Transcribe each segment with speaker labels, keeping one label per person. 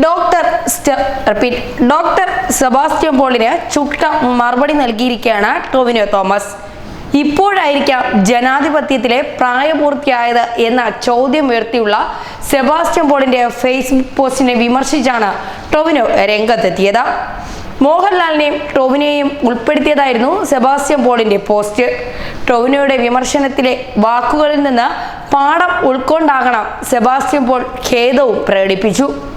Speaker 1: Doctor repeat doctor Sebastian പോളിന് ചുട്ട മറുപടി നൽകിയിരിക്കുകയാണ് ടോവിനോ തോമസ്. ഇപ്പോഴായിരിക്കാം ജനാധിപത്യത്തിലെ പ്രായപൂർത്തിയായത് എന്ന ചോദ്യം ഉയർത്തിയുള്ള സെബാസ്റ്റ്യൻ പോളിന്റെ ഫേസ്ബുക്ക് പോസ്റ്റിനെ വിമർശിച്ചാണ് ടോവിനോ രംഗത്തെത്തിയത്. മോഹൻലാലിനെയും ടോവിനോയെയും ഉൾപ്പെടുത്തിയതായിരുന്നു സെബാസ്റ്റ്യൻ പോളിന്റെ പോസ്റ്റ്. ടോവിനോയുടെ വിമർശനത്തിലെ വാക്കുകളിൽ നിന്ന് പാഠം ഉൾക്കൊണ്ടാകണം സെബാസ്റ്റ്യൻ പോൾ ഖേദവും പ്രകടിപ്പിച്ചു.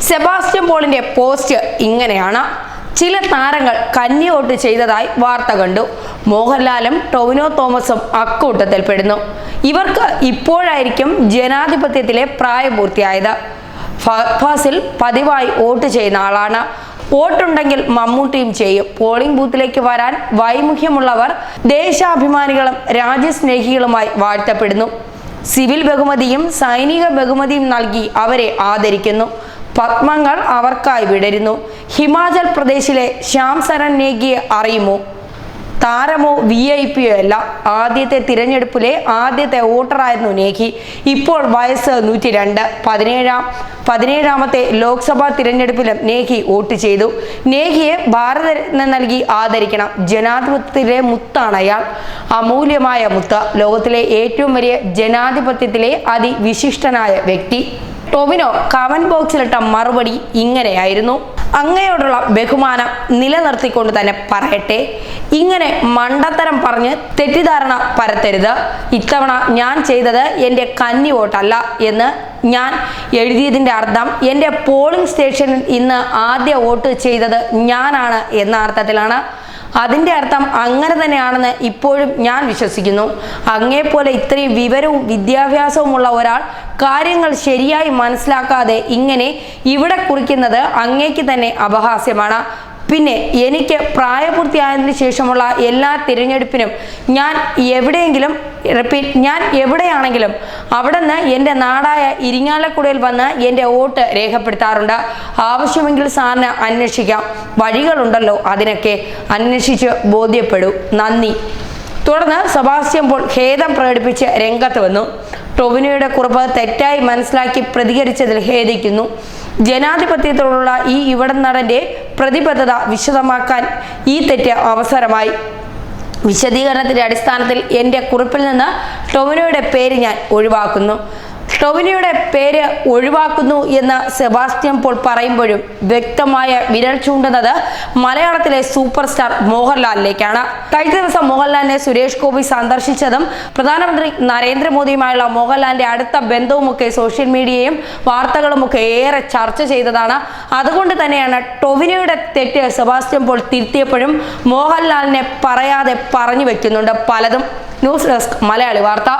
Speaker 1: സെബാസ്റ്റ്യൻ പോളിന്റെ പോസ്റ്റ് ഇങ്ങനെയാണ്. ചില താരങ്ങൾ കന്നി വോട്ട് ചെയ്തതായി വാർത്ത കണ്ടു. മോഹൻലാലും ടോവിനോ തോമസും അക്കൂട്ടത്തിൽ പെടുന്നു. ഇവർക്ക് ഇപ്പോഴായിരിക്കും ജനാധിപത്യത്തിലെ പ്രായപൂർത്തിയായത്. ഫാസിൽ പതിവായി വോട്ട് ചെയ്യുന്ന ആളാണ്. വോട്ടുണ്ടെങ്കിൽ മമ്മൂട്ടിയും ചെയ്യും. പോളിംഗ് ബൂത്തിലേക്ക് വരാൻ വൈമുഖ്യമുള്ളവർ ദേശാഭിമാനികളും രാജ്യസ്നേഹികളുമായി വാഴ്ത്തപ്പെടുന്നു. സിവിൽ ബഹുമതിയും സൈനിക ബഹുമതിയും നൽകി അവരെ ആദരിക്കുന്നു. പത്മങ്ങൾ അവർക്കായി വിടരുന്നു. ഹിമാചൽ പ്രദേശിലെ ശ്യാം സരൺ നേഗിയെ അറിയുമോ? താരമോ വി ഐ പിയോ അല്ല. ആദ്യത്തെ തിരഞ്ഞെടുപ്പിലെ ആദ്യത്തെ വോട്ടറായിരുന്നു നേഹി ഇപ്പോൾ വയസ്സ് നൂറ്റി രണ്ട് പതിനേഴാം പതിനേഴാമത്തെ ലോക്സഭാ തിരഞ്ഞെടുപ്പിലും നേഹി വോട്ട് ചെയ്തു. നേഹിയെ ഭാരതരത്ന നൽകി ആദരിക്കണം. ജനാധിപത്യത്തിലെ മുത്താണ് അയാൾ. അമൂല്യമായ മുത്ത്. ലോകത്തിലെ ഏറ്റവും വലിയ ജനാധിപത്യത്തിലെ അതിവിശിഷ്ടനായ വ്യക്തി. ടൊവിനോ കവൻ ബോക്സിലിട്ട മറുപടി ഇങ്ങനെയായിരുന്നു. അങ്ങയോടുള്ള ബഹുമാനം നിലനിർത്തിക്കൊണ്ട് തന്നെ പറയട്ടെ. ഇങ്ങനെ മണ്ടത്തരം പറഞ്ഞ് തെറ്റിദ്ധാരണ പരത്തരുത്. ഇത്തവണ ഞാൻ ചെയ്തത് എന്റെ കന്നി വോട്ടല്ല എന്ന് ഞാൻ എഴുതിയതിന്റെ അർത്ഥം എന്റെ പോളിംഗ് സ്റ്റേഷനിൽ ഇന്ന് ആദ്യ വോട്ട് ചെയ്തത് ഞാനാണ് എന്ന അർത്ഥത്തിലാണ്. അതിന്റെ അർത്ഥം അങ്ങനെ തന്നെയാണെന്ന് ഇപ്പോഴും ഞാൻ വിശ്വസിക്കുന്നു. അങ്ങേപ്പോലെ ഇത്രയും വിവരവും വിദ്യാഭ്യാസവുമുള്ള ഒരാൾ കാര്യങ്ങൾ ശരിയായി മനസ്സിലാക്കാതെ ഇങ്ങനെ ഇവിടെ കുറിക്കുന്നത് അങ്ങേക്ക് തന്നെ അപഹാസ്യമാണ്. പിന്നെ എനിക്ക് പ്രായപൂർത്തിയായതിനു ശേഷമുള്ള എല്ലാ തിരഞ്ഞെടുപ്പിനും ഞാൻ എവിടെയെങ്കിലും റിപ്പീറ്റ് ഞാൻ എവിടെയാണെങ്കിലും അവിടെ നിന്ന് എന്റെ നാടായ ഇരിങ്ങാലക്കുടയിൽ വന്ന് എന്റെ വോട്ട് രേഖപ്പെടുത്താറുണ്ട്. ആവശ്യമെങ്കിൽ സാറിന് അന്വേഷിക്കാം. വഴികളുണ്ടല്ലോ അതിനൊക്കെ അന്വേഷിച്ച് ബോധ്യപ്പെടൂ. നന്ദി. തുടർന്ന് സെബാസ്റ്റ്യൻ പോൾ ഖേദം പ്രകടിപ്പിച്ച് രംഗത്ത് വന്നു. ടൊവിനോയുടെ കുറിപ്പ് തെറ്റായി മനസ്സിലാക്കി പ്രതികരിച്ചതിൽ ഖേദിക്കുന്നു. ജനാധിപത്യത്തോടുള്ള ഈ ഇവിടം നടന്റെ പ്രതിബദ്ധത വിശദമാക്കാൻ ഈ തെറ്റ് അവസരമായി. വിശദീകരണത്തിന്റെ അടിസ്ഥാനത്തിൽ എന്റെ കുറിപ്പിൽ നിന്ന് ടൊവിനോയുടെ പേര് ഞാൻ ഒഴിവാക്കുന്നു. ടൊവിനോയുടെ പേര് ഒഴിവാക്കുന്നു എന്ന് സെബാസ്റ്റ്യൻ പോൾ പറയുമ്പോഴും വ്യക്തമായ വിരൽ ചൂണ്ടുന്നത് മലയാളത്തിലെ സൂപ്പർ സ്റ്റാർ മോഹൻലാലിലേക്കാണ്. കഴിഞ്ഞ ദിവസം മോഹൻലാലിനെ സുരേഷ് ഗോപി സന്ദർശിച്ചതും പ്രധാനമന്ത്രി നരേന്ദ്രമോദിയുമായുള്ള മോഹൻലാലിന്റെ അടുത്ത ബന്ധവുമൊക്കെ സോഷ്യൽ മീഡിയയും വാർത്തകളുമൊക്കെ ഏറെ ചർച്ച ചെയ്തതാണ്. അതുകൊണ്ട് തന്നെയാണ് ടൊവിനോയുടെ തെറ്റ് സെബാസ്റ്റ്യൻ പോൾ തിരുത്തിയപ്പോഴും മോഹൻലാലിനെ പറയാതെ പറഞ്ഞു വെക്കുന്നുണ്ട് പലതും. ന്യൂസ് ഡെസ്ക് മലയാളി വാർത്ത.